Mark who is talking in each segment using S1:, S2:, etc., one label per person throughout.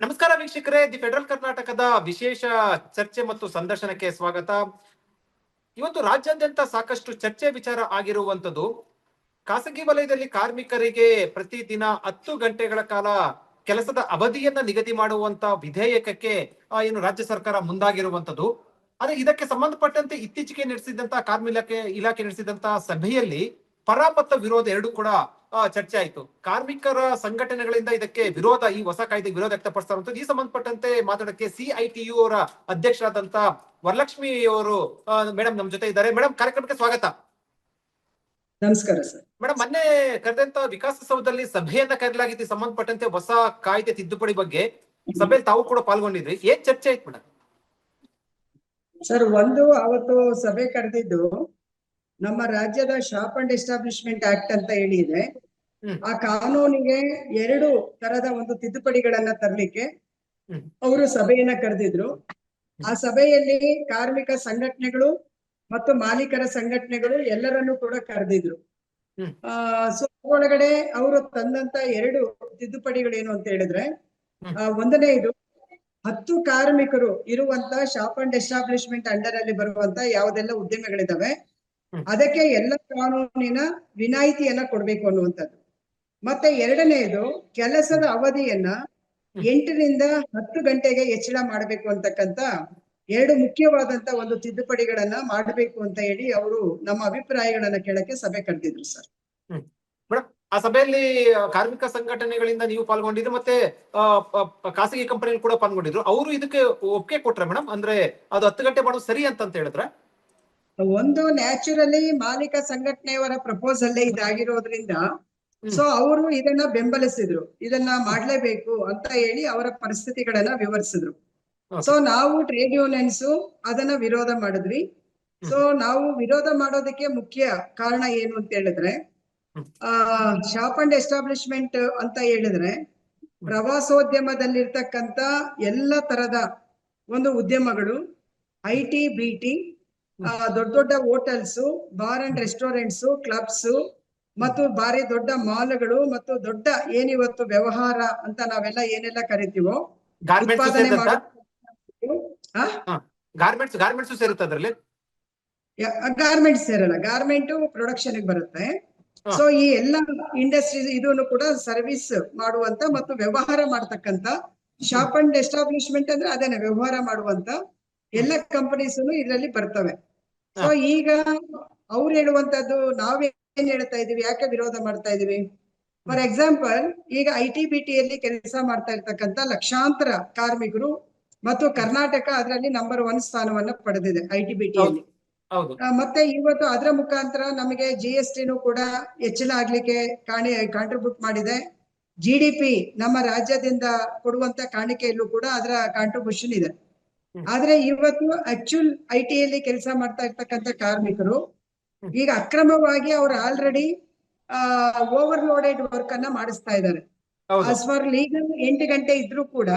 S1: ನಮಸ್ಕಾರ ವೀಕ್ಷಕರೇ. The federal ಕರ್ನಾಟಕದ ವಿಶೇಷ ಚರ್ಚೆ ಮತ್ತು ಸಂದರ್ಶನಕ್ಕೆ ಸ್ವಾಗತ. ಇವತ್ತು ರಾಜ್ಯಾದ್ಯಂತ ಸಾಕಷ್ಟು ಚರ್ಚೆ ವಿಚಾರ ಆಗಿರುವಂತದ್ದು ಖಾಸಗಿ ವಲಯದಲ್ಲಿ ಕಾರ್ಮಿಕರಿಗೆ ಪ್ರತಿದಿನ ಹತ್ತು ಗಂಟೆಗಳ ಕಾಲ ಕೆಲಸದ ಅವಧಿಯನ್ನ ನಿಗದಿ ಮಾಡುವಂತ ವಿಧೇಯಕಕ್ಕೆ ಏನು ರಾಜ್ಯ ಸರ್ಕಾರ ಮುಂದಾಗಿರುವಂತದ್ದು ಆದ್ರೆ ಇದಕ್ಕೆ ಸಂಬಂಧಪಟ್ಟಂತೆ ಇತ್ತೀಚೆಗೆ ನಡೆಸಿದಂತಹ ಕಾರ್ಮಿಕ ಇಲಾಖೆ ನಡೆಸಿದಂತಹ ನಡೆಸಿದಂತ ಸಭೆಯಲ್ಲಿ ಪರ ಮತ್ತು ವಿರೋಧ ಎರಡು ಕೂಡ ಚರ್ಚೆ ಆಯ್ತು. ಕಾರ್ಮಿಕರ ಸಂಘಟನೆಗಳಿಂದ ಇದಕ್ಕೆ ವಿರೋಧ ಈ ಹೊಸ ಕಾಯ್ದೆ ವಿರೋಧ ವ್ಯಕ್ತಪಡಿಸ್ತಾ ಇರುವಂತದ್ದು ಈ ಸಂಬಂಧಪಟ್ಟಂತೆ ಮಾತಾಡಕ್ಕೆ ಸಿಐಟಿಯು ಅವರ ಅಧ್ಯಕ್ಷರಾದಂತ ವರಲಕ್ಷ್ಮಿ ಅವರು ಮೇಡಮ್ ನಮ್ ಜೊತೆ ಇದ್ದಾರೆ. ಮೇಡಮ್ ಕಾರ್ಯಕ್ರಮಕ್ಕೆ ಸ್ವಾಗತ.
S2: ನಮಸ್ಕಾರ ಸರ್.
S1: ಮೇಡಮ್ ಮೊನ್ನೆ ಕರೆದಂತ ವಿಕಾಸಸೌಧದಲ್ಲಿ ಸಭೆಯನ್ನ ಕರೆಯಲಾಗಿತ್ತು. ಈ ಸಂಬಂಧಪಟ್ಟಂತೆ ಹೊಸ ಕಾಯ್ದೆ ತಿದ್ದುಪಡಿ ಬಗ್ಗೆ ಸಭೆಯಲ್ಲಿ ತಾವು ಕೂಡ ಪಾಲ್ಗೊಂಡಿದ್ರಿ. ಏನ್ ಚರ್ಚೆ ಆಯ್ತು ಮೇಡಮ್
S2: ಸರ್ ಒಂದು ಅವತ್ತು ಸಭೆ ಕರೆದಿದ್ದು ನಮ್ಮ ರಾಜ್ಯದ ಶಾಪ್ ಅಂಡ್ ಎಸ್ಟಾಬ್ಲಿಷ್ಮೆಂಟ್ ಆಕ್ಟ್ ಅಂತ ಹೇಳಿ ಇದೆ. ಆ ಕಾನೂನಿಗೆ ಎರಡು ತರದ ಒಂದು ತಿದ್ದುಪಡಿಗಳನ್ನ ತರ್ಲಿಕ್ಕೆ ಅವರು ಸಭೆಯನ್ನ ಕರೆದಿದ್ರು. ಆ ಸಭೆಯಲ್ಲಿ ಕಾರ್ಮಿಕ ಸಂಘಟನೆಗಳು ಮತ್ತು ಮಾಲೀಕರ ಸಂಘಟನೆಗಳು ಎಲ್ಲರನ್ನೂ ಕೂಡ ಕರೆದಿದ್ರು. ಆ ಸೊ ಒಳಗಡೆ ಅವರು ತಂದಂತ ಎರಡು ತಿದ್ದುಪಡಿಗಳೇನು ಅಂತ ಹೇಳಿದ್ರೆ ಒಂದನೇ ಇದು ಹತ್ತು ಕಾರ್ಮಿಕರು ಇರುವಂತ ಶಾಪ್ ಅಂಡ್ ಎಸ್ಟಾಬ್ಲಿಷ್ಮೆಂಟ್ ಅಂಡರ್ ಅಲ್ಲಿ ಬರುವಂತ ಯಾವುದೆಲ್ಲ ಉದ್ಯಮಗಳಿದಾವೆ. ಅದಕ್ಕೆ ಎಲ್ಲ ಕಾನೂನಿನ ವಿನಾಯಿತಿಯನ್ನ ಕೊಡ್ಬೇಕು ಅನ್ನುವಂಥದ್ದು. ಮತ್ತೆ ಎರಡನೆಯದು ಕೆಲಸದ ಅವಧಿಯನ್ನ. ಎಂಟರಿಂದ ಹತ್ತು ಗಂಟೆಗೆ ಹೆಚ್ಚಳ ಮಾಡಬೇಕು ಅಂತಕ್ಕಂತ ಎರಡು ಮುಖ್ಯವಾದಂತ ಒಂದು ತಿದ್ದುಪಡಿಗಳನ್ನ ಮಾಡಬೇಕು ಅಂತ ಹೇಳಿ ಅವರು ನಮ್ಮ ಅಭಿಪ್ರಾಯಗಳನ್ನ ಕೇಳಕ್ಕೆ ಸಭೆ ಕರೆದಿದ್ರು ಸರ್.
S1: ಆ ಸಭೆಯಲ್ಲಿ ಕಾರ್ಮಿಕ ಸಂಘಟನೆಗಳಿಂದ ನೀವು ಪಾಲ್ಗೊಂಡಿದ್ರು ಮತ್ತೆ ಖಾಸಗಿ ಕಂಪನಿ ಕೂಡ ಪಾಲ್ಗೊಂಡಿದ್ರು. ಅವರು ಇದಕ್ಕೆ ಒಪ್ಪಿಗೆ ಕೊಟ್ರೆ ಮೇಡಮ್ ಅಂದ್ರೆ ಅದು ಹತ್ತು ಗಂಟೆ ಮಾಡೋದು ಸರಿ ಅಂತ ಹೇಳಿದ್ರೆ?
S2: ಒಂದು ನ್ಯಾಚುರಲಿ ಮಾಲೀಕ ಸಂಘಟನೆಯವರ ಪ್ರಪೋಸಲ್ಲೇ ಇದಾಗಿರೋದ್ರಿಂದ. ಸೊ ಅವರು ಇದನ್ನ ಬೆಂಬಲಿಸಿದ್ರು. ಇದನ್ನ ಮಾಡ್ಲೇಬೇಕು ಅಂತ ಹೇಳಿ ಅವರ ಪರಿಸ್ಥಿತಿಗಳನ್ನ ವಿವರಿಸಿದ್ರು. ಸೊ ನಾವು ಟ್ರೇಡ್ ಯೂನಿಯನ್ಸ್ ಅದನ್ನ ವಿರೋಧ ಮಾಡಿದ್ವಿ. ಸೊ ನಾವು ವಿರೋಧ ಮಾಡೋದಕ್ಕೆ ಮುಖ್ಯ ಕಾರಣ ಏನು ಅಂತ ಹೇಳಿದ್ರೆ ಆ ಶಾಪ್ ಅಂಡ್ ಎಸ್ಟಾಬ್ಲಿಷ್ಮೆಂಟ್ ಅಂತ ಹೇಳಿದ್ರೆ ಪ್ರವಾಸೋದ್ಯಮದಲ್ಲಿರ್ತಕ್ಕಂತ ಎಲ್ಲ ತರದ ಒಂದು ಉದ್ಯಮಗಳು ಐ ಟಿ ಬಿ ಟಿ ದೊಡ್ಡ ದೊಡ್ಡ hotels bar and restaurants clubs ಮತ್ತು ಬಾರಿ ದೊಡ್ಡ ಮಾಲ್ಗಳು ಮತ್ತು ದೊಡ್ಡ ಏನಿವತ್ತು ವ್ಯವಹಾರ ಅಂತ ನಾವೆಲ್ಲ ಏನೆಲ್ಲ ಕರಿತೀವೋ ಉತ್ಪಾದನೆ
S1: ಅದರಲ್ಲಿ?
S2: ಗಾರ್ಮೆಂಟ್ಸ್ ಸೇರಲ್ಲ ಗಾರ್ಮೆಂಟ್ ಪ್ರೊಡಕ್ಷನ್ ಬರುತ್ತೆ. ಸೊ ಈ ಎಲ್ಲ ಇಂಡಸ್ಟ್ರೀಸ್ ಇದನ್ನು ಕೂಡ ಸರ್ವಿಸ್ ಮಾಡುವಂತ ಮತ್ತು ವ್ಯವಹಾರ ಮಾಡ್ತಕ್ಕಂತ ಶಾಪ್ ಅಂಡ್ ಎಸ್ಟಾಬ್ಲಿಷ್ಮೆಂಟ್ ಅಂದ್ರೆ ಅದೇನೆ ವ್ಯವಹಾರ ಮಾಡುವಂತ ಎಲ್ಲ ಕಂಪನೀಸ್ ಇದರಲ್ಲಿ ಬರ್ತವೆ. ಸೊ ಈಗ ಅವ್ರು ಹೇಳುವಂತದ್ದು ನಾವೇನ್ ಹೇಳ್ತಾ ಇದೀವಿ ಯಾಕೆ ವಿರೋಧ ಮಾಡ್ತಾ ಇದೀವಿ ಫಾರ್ ಎಕ್ಸಾಂಪಲ್ ಈಗ ಐ ಟಿ ಬಿ ಟಿಯಲ್ಲಿ ಕೆಲಸ ಮಾಡ್ತಾ ಇರ್ತಕ್ಕಂತ ಲಕ್ಷಾಂತರ ಕಾರ್ಮಿಕರು ಮತ್ತು ಕರ್ನಾಟಕ ಅದರಲ್ಲಿ ನಂಬರ್ ಒನ್ ಸ್ಥಾನವನ್ನ ಪಡೆದಿದೆ ಐ ಟಿ ಬಿ ಟಿಯಲ್ಲಿ ಮತ್ತೆ ಇವತ್ತು ಅದರ ಮುಖಾಂತರ ನಮಗೆ ಜಿ ಎಸ್ ಟಿನೂ ಕೂಡ ಹೆಚ್ಚಳ ಆಗ್ಲಿಕ್ಕೆ ಕಾಣಿ ಕಾಂಟ್ರಿಬ್ಯೂಟ್ ಮಾಡಿದೆ. ಜಿ ಡಿ ಪಿ ನಮ್ಮ ರಾಜ್ಯದಿಂದ ಕೊಡುವಂತ ಕಾಣಿಕೆಯಲ್ಲೂ ಕೂಡ ಅದರ ಕಾಂಟ್ರಿಬ್ಯೂಷನ್ ಇದೆ. ಆದ್ರೆ ಇವತ್ತು ಆಕ್ಚುಲ್ ಐ ಟಿಯಲ್ಲಿ ಕೆಲಸ ಮಾಡ್ತಾ ಇರ್ತಕ್ಕಂತ ಕಾರ್ಮಿಕರು ಈಗ ಅಕ್ರಮವಾಗಿ ಅವ್ರು ಆಲ್ರೆಡಿ ಓವರ್ಲೋಡೆಡ್ ವರ್ಕ್ ಅನ್ನ ಮಾಡಿಸ್ತಾ ಇದ್ದಾರೆ.
S1: ಅಸ್
S2: ಆಸ್ ಫಾರ್ ಲೀಗಲ್ ಎಂಟು ಗಂಟೆ ಇದ್ರೂ ಕೂಡ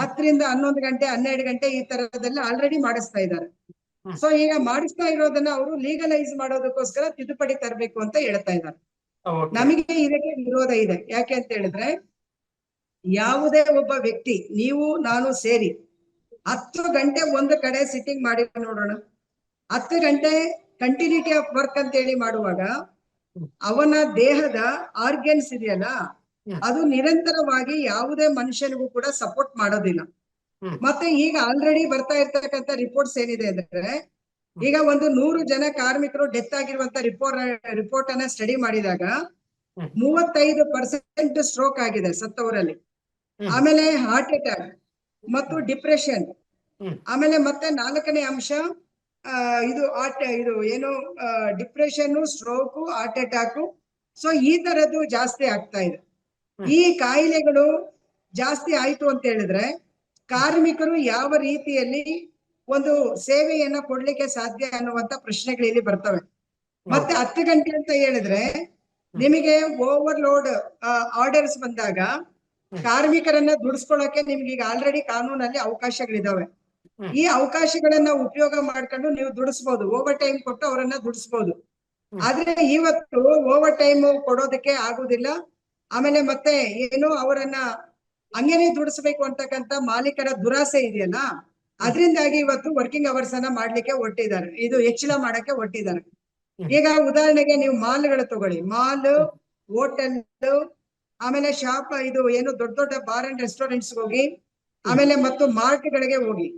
S2: ಹತ್ತರಿಂದ ಹನ್ನೊಂದು ಗಂಟೆ ಹನ್ನೆರಡು ಗಂಟೆ ಈ ತರದೆಲ್ಲ ಆಲ್ರೆಡಿ ಮಾಡಿಸ್ತಾ ಇದ್ದಾರೆ. ಸೊ ಈಗ ಮಾಡಿಸ್ತಾ ಇರೋದನ್ನ ಅವರು ಲೀಗಲೈಸ್ ಮಾಡೋದಕ್ಕೋಸ್ಕರ ತಿದ್ದುಪಡಿ ತರಬೇಕು ಅಂತ ಹೇಳ್ತಾ ಇದ್ದಾರೆ. ನಮಗೆ ಇದಕ್ಕೆ ವಿರೋಧ ಇದೆ. ಯಾಕೆ ಅಂತ ಹೇಳಿದ್ರೆ ಯಾವುದೇ ಒಬ್ಬ ವ್ಯಕ್ತಿ ನೀವು ನಾನು ಸೇರಿ ಹತ್ತು ಗಂಟೆ ಒಂದು ಕಡೆ ಸಿಟ್ಟಿಂಗ್ ಮಾಡಿ ನೋಡೋಣ. ಹತ್ತು ಗಂಟೆ ಕಂಟಿನ್ಯೂಟಿ ಆಫ್ ವರ್ಕ್ ಅಂತ ಹೇಳಿ ಮಾಡುವಾಗ ಅವನ ದೇಹದ ಆರ್ಗನ್ಸ್ ಇದೆಯಲ್ಲ ಅದು ನಿರಂತರವಾಗಿ ಯಾವುದೇ ಮನುಷ್ಯನಿಗೂ ಕೂಡ ಸಪೋರ್ಟ್ ಮಾಡೋದಿಲ್ಲ. ಮತ್ತೆ ಈಗ ಆಲ್ರೆಡಿ ಬರ್ತಾ ಇರ್ತಕ್ಕಂಥ ರಿಪೋರ್ಟ್ಸ್ ಏನಿದೆ ಅಂದ್ರೆ ಈಗ ಒಂದು ನೂರು ಜನ ಕಾರ್ಮಿಕರು ಡೆತ್ ಆಗಿರುವಂತ ರಿಪೋರ್ಟ್ ರಿಪೋರ್ಟ್ ಅನ್ನ ಸ್ಟಡಿ ಮಾಡಿದಾಗ. ಮೂವತ್ತೈದು ಪರ್ಸೆಂಟ್ ಸ್ಟ್ರೋಕ್ ಆಗಿದೆ ಸತ್ತವರಲ್ಲಿ. ಆಮೇಲೆ ಹಾರ್ಟ್ ಅಟ್ಯಾಕ್ ಮತ್ತು ಡಿಪ್ರೆಷನ್. ಆಮೇಲೆ ಮತ್ತೆ ನಾಲ್ಕನೇ ಅಂಶ ಇದು ಇದು ಏನು depression stroke heart attack. So ಈ ತರದ್ದು ಜಾಸ್ತಿ ಆಗ್ತಾ ಇದೆ. ಈ ಕಾಯಿಲೆಗಳು ಜಾಸ್ತಿ ಆಯ್ತು ಅಂತ ಹೇಳಿದ್ರೆ ಕಾರ್ಮಿಕರು ಯಾವ ರೀತಿಯಲ್ಲಿ ಒಂದು ಸೇವೆಯನ್ನ ಕೊಡ್ಲಿಕ್ಕೆ ಸಾಧ್ಯ ಅನ್ನುವಂತ ಪ್ರಶ್ನೆಗಳು ಇಲ್ಲಿ ಬರ್ತವೆ. ಮತ್ತೆ ಹತ್ತು ಗಂಟೆ ಅಂತ ಹೇಳಿದ್ರೆ ನಿಮಗೆ ಓವರ್ಲೋಡ್ ಆರ್ಡರ್ಸ್ ಬಂದಾಗ ಕಾರ್ಮಿಕರನ್ನ ದುಡಿಸ್ಕೊಳಕ್ಕೆ ನಿಮ್ಗೆ ಈಗ ಆಲ್ರೆಡಿ ಕಾನೂನಲ್ಲಿ ಅವಕಾಶಗಳಿದಾವೆ. ಈ ಅವಕಾಶಗಳನ್ನ ಉಪಯೋಗ ಮಾಡ್ಕೊಂಡು ನೀವು ದುಡಿಸ್ಬೋದು ಓವರ್ ಟೈಮ್ ಕೊಟ್ಟು ಅವರನ್ನ ದುಡಿಸ್ಬೋದು. ಆದ್ರೆ ಇವತ್ತು ಓವರ್ ಟೈಮ್ ಕೊಡೋದಕ್ಕೆ ಆಗುದಿಲ್ಲ. ಆಮೇಲೆ ಮತ್ತೆ ಏನು ಅವರನ್ನ ಹಂಗೇನೆ ದುಡಿಸ್ಬೇಕು ಅಂತಕ್ಕಂತ ಮಾಲೀಕರ ದುರಾಸೆ ಇದೆಯಲ್ಲ ಅದರಿಂದಾಗಿ ಇವತ್ತು ವರ್ಕಿಂಗ್ ಅವರ್ಸ್ ಅನ್ನ ಮಾಡ್ಲಿಕ್ಕೆ ಹೊಟ್ಟಿದ್ದಾರೆ ಇದು ಹೆಚ್ಚಳ ಮಾಡಕ್ಕೆ ಹೊಟ್ಟಿದ್ದಾರೆ ಈಗ ಉದಾಹರಣೆಗೆ ನೀವು ಮಾಲ್ಗಳು ತಗೊಳ್ಳಿ. ಮಾಲ್ ಹೋಟೆಲ್ ಆಮೇಲೆ ಶಾಪ್ ಇದು ಏನು ದೊಡ್ಡ ದೊಡ್ಡ ಬಾರ್ ಅಂಡ್ ರೆಸ್ಟೋರೆಂಟ್ಸ್ ಹೋಗಿ ಆಮೇಲೆ ಮತ್ತು ಮಾರ್ಟ್ ಗಳಿಗೆ ಹೋಗಿ.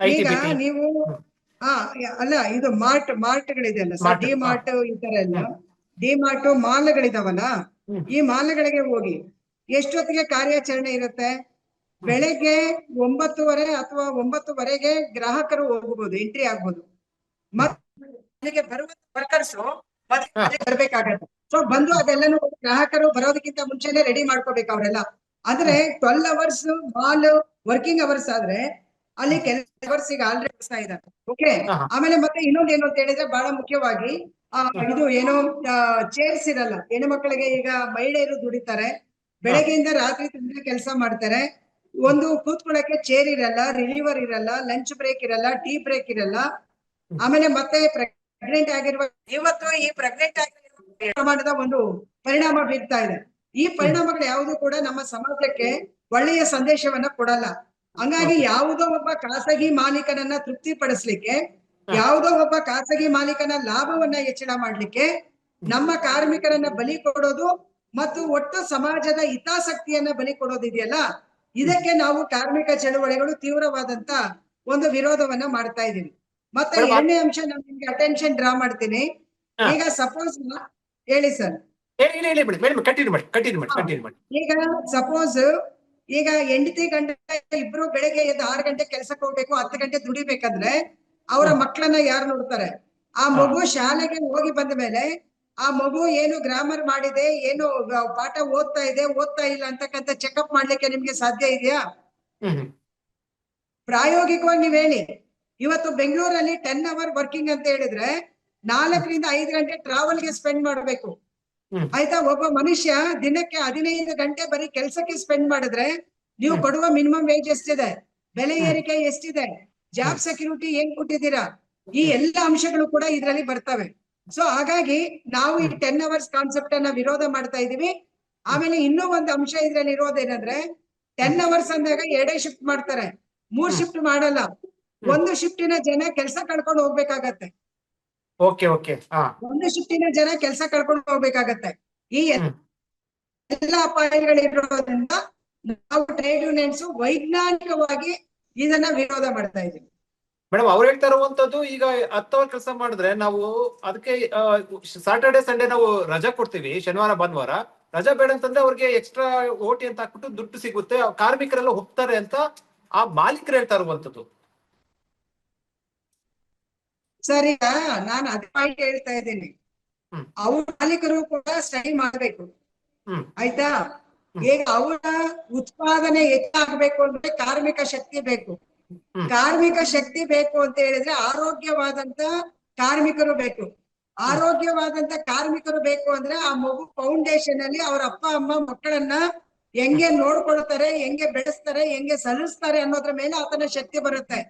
S2: ಈಗ ನೀವು ಹಾ ಅಲ್ಲ ಇದು ಮಾರ್ಟ್ ಮಾರ್ಟ್ ಗಳಿದೆಯಲ್ಲ ಸರ್
S1: Mart,
S2: ಡಿ ಮಾರ್ಟ್ ಈ ತರ ಎಲ್ಲ. ಡಿ ಮಾರ್ಟ್ ಮಾಲ್ಗಳಿದಾವಲ್ಲ?
S1: ಹ್ಮ್.
S2: ಈ ಮಾಲ್ಗಳಿಗೆ ಹೋಗಿ ಎಷ್ಟೊತ್ತಿಗೆ ಕಾರ್ಯಾಚರಣೆ ಇರುತ್ತೆ? ಬೆಳಗ್ಗೆ ಒಂಬತ್ತುವರೆ ಅಥವಾ ಒಂಬತ್ತುವರೆಗೆ ಗ್ರಾಹಕರು ಹೋಗಬಹುದು ಎಂಟ್ರಿ ಆಗ್ಬೋದು. ಮತ್ತೆ ಬರುವ ವರ್ಕರ್ಸ್ ಬರ್ಬೇಕಾಗತ್ತೆ. ಸೊ ಬಂದು ಅದೆಲ್ಲನೂ ಗ್ರಾಹಕರು ಬರೋದಕ್ಕಿಂತ ಮುಂಚೆನೆ ರೆಡಿ ಮಾಡ್ಕೋಬೇಕು ಅವರೆಲ್ಲ. ಆದ್ರೆ twelve hours mall working hours ಆದ್ರೆ ಅಲ್ಲಿ ಕೆಲಸ ಅವರ್ಸ್ ಈಗ ಆಲ್ರೆಡಿ ಬರ್ತಾ ಇದ್ದಾರೆ. ಓಕೆ. ಆಮೇಲೆ ಮತ್ತೆ ಇನ್ನೊಂದು ಏನು ಅಂತ ಹೇಳಿದ್ರೆ ಬಹಳ ಮುಖ್ಯವಾಗಿ ಇದು ಏನೋ ಚೇರ್ಸ್ ಇರಲ್ಲ. ಹೆಣ್ಣು ಮಕ್ಕಳಿಗೆ ಈಗ ಮಹಿಳೆಯರು ದುಡಿತಾರೆ. ಬೆಳಗ್ಗೆಯಿಂದ ರಾತ್ರಿ ತನಕ ಕೆಲಸ ಮಾಡ್ತಾರೆ. ಒಂದು ಕೂತ್ಕೊಳ್ಳಕ್ಕೆ ಚೇರ್ ಇರಲ್ಲ ರಿಲೀವರ್ ಇರಲ್ಲ ಲಂಚ್ ಬ್ರೇಕ್ ಇರಲ್ಲ ಟೀ ಬ್ರೇಕ್ ಇರಲ್ಲ. ಆಮೇಲೆ ಮತ್ತೆ ಪ್ರೆಗ್ನೆಂಟ್ ಆಗಿರುವ ಇವತ್ತು ಈ ಪ್ರೆಗ್ನೆಂಟ್ ಆಗಿರುವ ಪ್ರಮಾಣದ ಒಂದು ಪರಿಣಾಮ ಬೀರ್ತಾ ಇದೆ. ಈ ಪರಿಣಾಮಗಳು ಯಾವುದು ಕೂಡ ನಮ್ಮ ಸಮಾಜಕ್ಕೆ ಒಳ್ಳೆಯ ಸಂದೇಶವನ್ನ ಕೊಡಲ್ಲ. ಹಂಗಾಗಿ ಯಾವುದೋ ಒಬ್ಬ ಖಾಸಗಿ ಮಾಲೀಕನನ್ನ ತೃಪ್ತಿಪಡಿಸ್ಲಿಕ್ಕೆ ಯಾವುದೋ ಒಬ್ಬ ಖಾಸಗಿ ಮಾಲೀಕನ ಲಾಭವನ್ನ ಹೆಚ್ಚಳ ಮಾಡ್ಲಿಕ್ಕೆ ನಮ್ಮ ಕಾರ್ಮಿಕರನ್ನ ಬಲಿ ಕೊಡೋದು ಮತ್ತು ಒಟ್ಟು ಸಮಾಜದ ಹಿತಾಸಕ್ತಿಯನ್ನ ಬಲಿ ಕೊಡೋದಿದೆಯಲ್ಲ ಇದಕ್ಕೆ ನಾವು ಕಾರ್ಮಿಕ ಚಳುವಳಿಗಳು ತೀವ್ರವಾದಂತ ಒಂದು ವಿರೋಧವನ್ನ ಮಾಡ್ತಾ ಇದೀವಿ ಮತ್ತೆ ಎರಡನೇ ಅಂಶ ನಾನು ನಿಮ್ಗೆ ಅಟೆನ್ಷನ್ ಡ್ರಾ ಮಾಡ್ತೀನಿ. ಈಗ ಸಪೋಸ್ ಹೇಳಿ ಸರ್
S1: ಹೇಳಿ ಹೇಳಿ ಹೇಳಿ ಮೇಡಮ್ ಕಂಟಿನ್ಯೂ ಮಾಡಿ ಕಂಟಿನ್ಯೂ ಮಾಡಿ ಕಂಟಿನ್ಯೂ ಮಾಡಿ.
S2: ಈಗ ಸಪೋಸ್ ಈಗ ಹೆಂಡತಿ ಗಂಟೆ ಇಬ್ರು ಬೆಳಿಗ್ಗೆ ಎದ್ದು ಆರು ಗಂಟೆ ಕೆಲಸಕ್ಕೆ ಹೋಗ್ಬೇಕು ಹತ್ತು ಗಂಟೆ ದುಡಿಬೇಕಂದ್ರೆ ಅವರ. ಮಕ್ಕಳನ್ನ ಯಾರು ನೋಡ್ತಾರೆ? ಆ ಮಗು ಶಾಲೆಗೆ ಹೋಗಿ ಬಂದ ಮೇಲೆ ಆ ಮಗು ಏನು ಗ್ರಾಮರ್ ಮಾಡಿದೆ ಏನು ಪಾಠ ಓದ್ತಾ ಇದೆ ಓದ್ತಾ ಇಲ್ಲ ಅಂತಕ್ಕಂಥ ಚೆಕಪ್ ಮಾಡ್ಲಿಕ್ಕೆ ನಿಮ್ಗೆ ಸಾಧ್ಯ ಇದೆಯಾ? ಪ್ರಾಯೋಗಿಕವಾಗಿ ನೀವ್ ಹೇಳಿ. ಇವತ್ತು ಬೆಂಗಳೂರಲ್ಲಿ ಟೆನ್ ಅವರ್ ವರ್ಕಿಂಗ್ ಅಂತ ಹೇಳಿದ್ರೆ ನಾಲ್ಕರಿಂದ ಐದು ಗಂಟೆ ಟ್ರಾವೆಲ್ಗೆ ಸ್ಪೆಂಡ್ ಮಾಡಬೇಕು. ಆಯ್ತಾ? ಒಬ್ಬ ಮನುಷ್ಯ ದಿನಕ್ಕೆ ಹದಿನೈದು ಗಂಟೆ ಬರೀ ಕೆಲಸಕ್ಕೆ ಸ್ಪೆಂಡ್ ಮಾಡಿದ್ರೆ ನೀವು. ಕೊಡುವ ಮಿನಿಮಮ್ ವೇಜ್ ಎಷ್ಟಿದೆ? ಬೆಲೆ ಏರಿಕೆ ಎಷ್ಟಿದೆ? ಜಾಬ್ ಸೆಕ್ಯೂರಿಟಿ ಏನ್ ಕೊಟ್ಟಿದ್ದೀರಾ? ಈ ಎಲ್ಲ ಅಂಶಗಳು ಕೂಡ ಇದರಲ್ಲಿ ಬರ್ತವೆ. ಸೊ ಹಾಗಾಗಿ ನಾವು ಈ ಟೆನ್ ಅವರ್ಸ್ ಕಾನ್ಸೆಪ್ಟ್ ಅನ್ನ ವಿರೋಧ ಮಾಡ್ತಾ ಇದೀವಿ ಆಮೇಲೆ ಇನ್ನೂ ಒಂದು ಅಂಶ ಇದ್ರಲ್ಲಿ ಇರೋದೇನಂದ್ರೆ ಟೆನ್ ಅವರ್ಸ್ ಅಂದಾಗ ಎರಡೇ ಶಿಫ್ಟ್ ಮಾಡ್ತಾರೆ. ಮೂರ್ ಶಿಫ್ಟ್ ಮಾಡಲ್ಲ. ಒಂದು ಶಿಫ್ಟಿನ ಜನ ಕೆಲಸ ಕಳ್ಕೊಂಡು ಹೋಗ್ಬೇಕಾಗತ್ತೆ.
S1: Okay okay.
S2: ಒಂದು ಶಿಫ್ಟಿನ ಜನ ಕೆಲಸ ಕಳ್ಕೊಂಡು ಹೋಗ್ಬೇಕಾಗತ್ತೆ. ಈ. ಎಲ್ಲ ಅಪಾಯಗಳಿರೋದ್ರಿಂದ ನಾವು ಟ್ರೇಡ್ ಯೂನಿಯನ್ಸ್ ವೈಜ್ಞಾನಿಕವಾಗಿ ಇದನ್ನ ವಿರೋಧ ಮಾಡ್ತಾ ಇದೀವಿ
S1: ಮೇಡಮ್ ಅವ್ರು ಹೇಳ್ತಾ ಇರುವಂತದ್ದು ಈಗ ಹತ್ತು ಅವರ್ ಕೆಲಸ ಮಾಡಿದ್ರೆ ನಾವು ಅದಕ್ಕೆ ಸಾಟರ್ಡೆ ಸಂಡೇ ನಾವು ರಜಾ ಕೊಡ್ತೀವಿ ಶನಿವಾರ ಭಾನುವಾರ. ರಜಾ ಬೇಡ ಅಂತಂದ್ರೆ ಅವ್ರಿಗೆ ಎಕ್ಸ್ಟ್ರಾ ಓಟಿ ಅಂತ ಹಾಕ್ಬಿಟ್ಟು ದುಡ್ಡು ಸಿಗುತ್ತೆ. ಕಾರ್ಮಿಕರೆಲ್ಲ ಹೋಗ್ತಾರೆ ಅಂತ ಆ ಮಾಲೀಕರು ಹೇಳ್ತಾ ಇರುವಂತದ್ದು
S2: ಸರ್ ಈಗ ನಾನು ಅದೇ ಪಾಯಿಂಟ್ ಹೇಳ್ತಾ ಇದ್ದೀನಿ. ಅವ್ರ ಮಾಲೀಕರು ಕೂಡ ಸ್ಟಡಿ ಮಾಡ್ಬೇಕು. ಆಯ್ತಾ. ಈಗ ಅವರ ಉತ್ಪಾದನೆ ಹೆಚ್ಚಾಗಬೇಕು ಅಂದ್ರೆ ಕಾರ್ಮಿಕ ಶಕ್ತಿ ಬೇಕು. ಕಾರ್ಮಿಕ ಶಕ್ತಿ ಬೇಕು ಅಂತ ಹೇಳಿದ್ರೆ ಆರೋಗ್ಯವಾದಂತ ಕಾರ್ಮಿಕರು ಬೇಕು. ಆರೋಗ್ಯವಾದಂತ ಕಾರ್ಮಿಕರು ಬೇಕು ಅಂದ್ರೆ ಆ ಮಗು ಫೌಂಡೇಶನ್ ಅಲ್ಲಿ ಅವ್ರ ಅಪ್ಪ ಅಮ್ಮ ಮಕ್ಕಳನ್ನ ಹೆಂಗೆ ನೋಡ್ಕೊಳ್ತಾರೆ ಹೆಂಗೆ ಬೆಳೆಸ್ತಾರೆ ಹೆಂಗೆ ಸಲ್ಲಿಸ್ತಾರೆ ಅನ್ನೋದ್ರ ಮೇಲೆ ಆತನ ಶಕ್ತಿ ಬರುತ್ತೆ.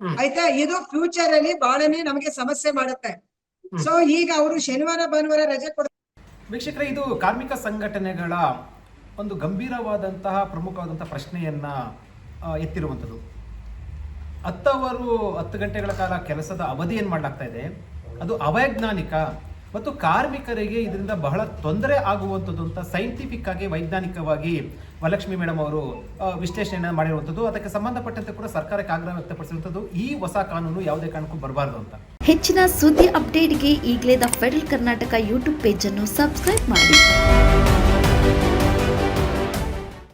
S2: ಆಯ್ತಾ? ಇದು ಫ್ಯೂಚರ್ ಅಲ್ಲಿ ಬಹಳನೇ ನಮಗೆ ಸಮಸ್ಯೆ ಮಾಡುತ್ತೆ. ಸೊ ಈಗ ಅವರು ಶನಿವಾರ ಭಾನುವಾರ ರಜೆ ಕೊಡ
S1: ವೀಕ್ಷಕರೇ ಇದು ಕಾರ್ಮಿಕ ಸಂಘಟನೆಗಳ ಒಂದು ಗಂಭೀರವಾದಂತಹ ಪ್ರಮುಖವಾದಂತಹ ಪ್ರಶ್ನೆಯನ್ನ ಎತ್ತಿರುವಂತದ್ದು ಎತ್ತಿರುವಂಥದ್ದು. ಹತ್ತವರು ಹತ್ತು ಗಂಟೆಗಳ ಕಾಲ ಕೆಲಸದ ಅವಧಿ ಏನ್ ಮಾಡಲಾಗ್ತಾ ಇದೆ? ಅದು ಅವೈಜ್ಞಾನಿಕ ಮತ್ತು ಕಾರ್ಮಿಕರಿಗೆ ಇದರಿಂದ ಬಹಳ ತೊಂದರೆ ಆಗುವಂಥದ್ದು ಅಂತ ಸೈಂಟಿಫಿಕ್ ಆಗಿ, ವೈಜ್ಞಾನಿಕವಾಗಿ ವಲಕ್ಷ್ಮಿ ಮೇಡಮ್ ಅವರು ವಿಶ್ಲೇಷಣೆಯನ್ನು ಮಾಡಿರುವಂಥದ್ದು. ಅದಕ್ಕೆ ಸಂಬಂಧಪಟ್ಟಂತೆ ಕೂಡ ಸರ್ಕಾರಕ್ಕೆ ಆಗ್ರಹ ವ್ಯಕ್ತಪಡಿಸಿರುವಂಥದ್ದು. ಈ ಹೊಸ ಕಾನೂನು ಯಾವುದೇ ಕಾರಣಕ್ಕೂ ಬರಬಾರ್ದು ಅಂತ.
S3: ಹೆಚ್ಚಿನ ಸುದ್ದಿ ಅಪ್ಡೇಟ್ಗೆ ಈಗಲೇ ದ ಫೆಡರಲ್ ಕರ್ನಾಟಕ ಯೂಟ್ಯೂಬ್ ಪೇಜನ್ನು ಸಬ್ಸ್ಕ್ರೈಬ್ ಮಾಡಿ.